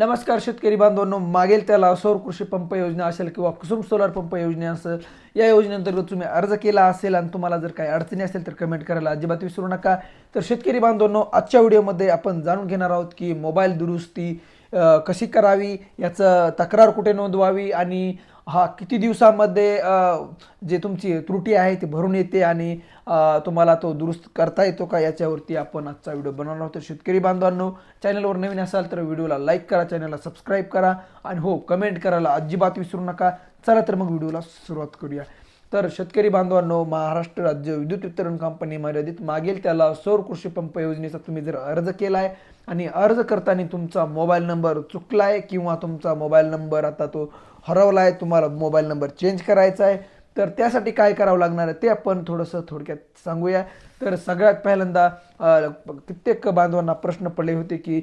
नमस्कार शेतकरी बांधवांनो. मागेल त्याला सौर कृषी पंप योजना असेल किंवा कुसुम सोलार पंप योजना असेल या योजनेअंतर्गत तुम्ही अर्ज केला असेल आणि तुम्हाला जर काही अडचणी असेल तर कमेंट करायला अजिबात विसरू नका. तर शेतकरी बांधवांनो आजच्या व्हिडिओमध्ये आपण जाणून घेणार आहोत की मोबाईल दुरुस्ती कशी करावी याचं तक्रार कुठे नोंदवावी आणि हा किती दिवसामध्ये जे तुमची त्रुटी आहे ती भरून येते आणि तुम्हाला तो दुरुस्त करता येतो का याच्यावरती आपण आजचा व्हिडिओ बनवणार आहोत. तर शेतकरी बांधवांनो चॅनलवर नवीन असाल तर व्हिडिओला लाईक करा चॅनलला सबस्क्राईब करा आणि हो कमेंट करायला अजिबात विसरू नका. चला तर मग व्हिडिओला सुरुवात करूया. तर शेतकरी बांधवांनो महाराष्ट्र राज्य विद्युत वितरण कंपनी मर्यादित मागेल त्याला सौर कृषी पंप योजनेचा तुम्ही जर अर्ज केला आहे आणि अर्ज करताना तुमचा मोबाईल नंबर चुकला आहे किंवा तुमचा मोबाईल नंबर आता तो हरवला आहे तुम्हाला मोबाईल नंबर चेंज करायचा आहे तर त्यासाठी काय करावं लागणार आहे ते आपण थोडंसं थोडक्यात सांगूया. तर सगळ्यात पहिल्यांदा कित्येक बांधवांना प्रश्न पडले होते की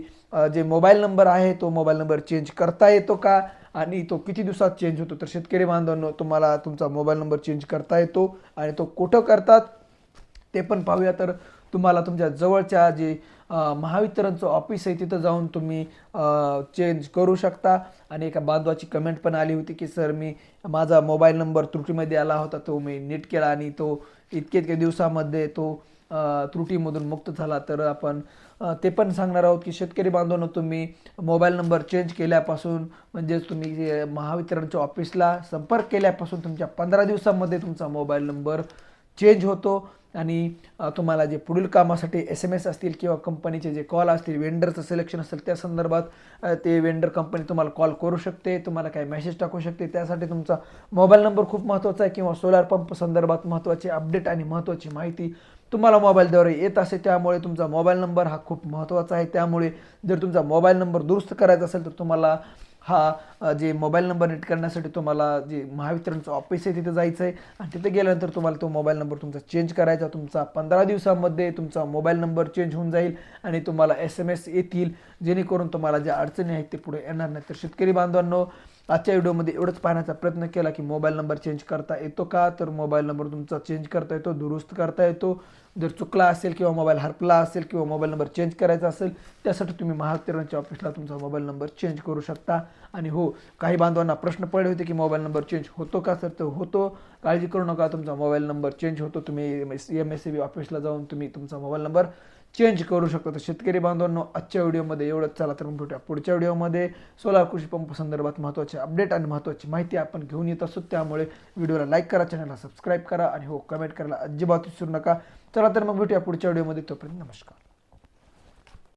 जे मोबाईल नंबर आहे तो मोबाईल नंबर चेंज करता येतो का? आणि तो किती दिवसात चेंज होतो? तर शेतकरी बांधवांनो तुम्हाला तुमचा मोबाईल नंबर चेंज करता येतो आणि तो कुठं करतात ते पण पाहूया. तर तुम्हाला तुमच्या जवळच्या जे महावितरणचं ऑफिस आहे तिथं जाऊन तुम्ही चेंज करू शकता. आणि एका बांधवाची कमेंट पण आली होती की सर मी माझा मोबाईल नंबर त्रुटीमध्ये आला होता तो मी नीट केला आणि तो इतके इतके दिवसामध्ये तो त्रुटीमधून मुक्त झाला. तर आपण ते पण सांगणार आहोत की शेतकरी बांधवांनो तुम्ही मोबाईल नंबर चेंज केल्यापासून म्हणजेच तुम्ही महावितरणच्या ऑफिसला संपर्क केल्यापासून तुमच्या पंधरा दिवसामध्ये तुमचा मोबाईल नंबर चेंज होतो. आणि तुम्हाला जे पुढील कामासाठी एस एम एस असतील किंवा कंपनीचे जे कॉल असतील वेंडरचं सिलेक्शन असेल त्या संदर्भात ते वेंडर कंपनी तुम्हाला कॉल करू शकते. तुम्हाला काही मेसेज टाकू शकते. त्यासाठी तुमचा मोबाईल नंबर खूप महत्त्वाचा आहे किंवा सोलार पंप संदर्भात महत्त्वाचे अपडेट आणि महत्त्वाची माहिती तुम्हाला मोबाईलद्वारे येत असते त्यामुळे तुमचा मोबाईल नंबर हा खूप महत्त्वाचा आहे. त्यामुळे जर तुमचा मोबाईल नंबर दुरुस्त करायचा असेल तर तुम्हाला हा जे मोबाईल नंबर नीट करण्यासाठी तुम्हाला जे महावितरणचं ऑफिस आहे तिथे जायचं आहे आणि तिथे गेल्यानंतर तुम्हाला तो मोबाईल नंबर तुमचा चेंज करायचा. तुमचा पंधरा दिवसामध्ये तुमचा मोबाईल नंबर चेंज होऊन जाईल आणि तुम्हाला एस एम एस येतील. जेणेकरून तुम्हाला ज्या अडचणी आहेत ते पुढे येणार नाही तर शेतकरी बांधवांनो आजच्या व्हिडिओमध्ये एवढंच पाहण्याचा प्रयत्न केला की मोबाईल नंबर चेंज करता येतो का? तर मोबाईल नंबर तुमचा चेंज करता येतो दुरुस्त करता येतो. जर चुकला असेल किंवा मोबाईल हरपला असेल किंवा मोबाईल नंबर चेंज करायचा असेल त्यासाठी तुम्ही महावितरणच्या ऑफिसला तुमचा मोबाईल नंबर चेंज करू शकता. आणि हो काही बांधवांना प्रश्न पडले होते की मोबाईल नंबर चेंज होतो का? सर तर होतो. काळजी करू नका तुमचा मोबाईल नंबर चेंज होतो. तुम्ही M S M S C B ऑफिसला जाऊन तुम्ही तुमचा मोबाईल नंबर चेंज करू शकतो. तर शेतकरी बांधवांनो आजच्या व्हिडिओमध्ये एवढंच. चला तर मग भेटूया पुढच्या व्हिडिओमध्ये. सोलार कृषी पंप संदर्भात महत्त्वाचे अपडेट आणि महत्त्वाची माहिती आपण घेऊन येत असतो त्यामुळे व्हिडिओला लाईक करा चॅनलला सबस्क्राईब करा आणि हो कमेंट करायला अजिबात विसरू नका. चला तर मग भेटूया पुढच्या व्हिडिओमध्ये. तोपर्यंत नमस्कार.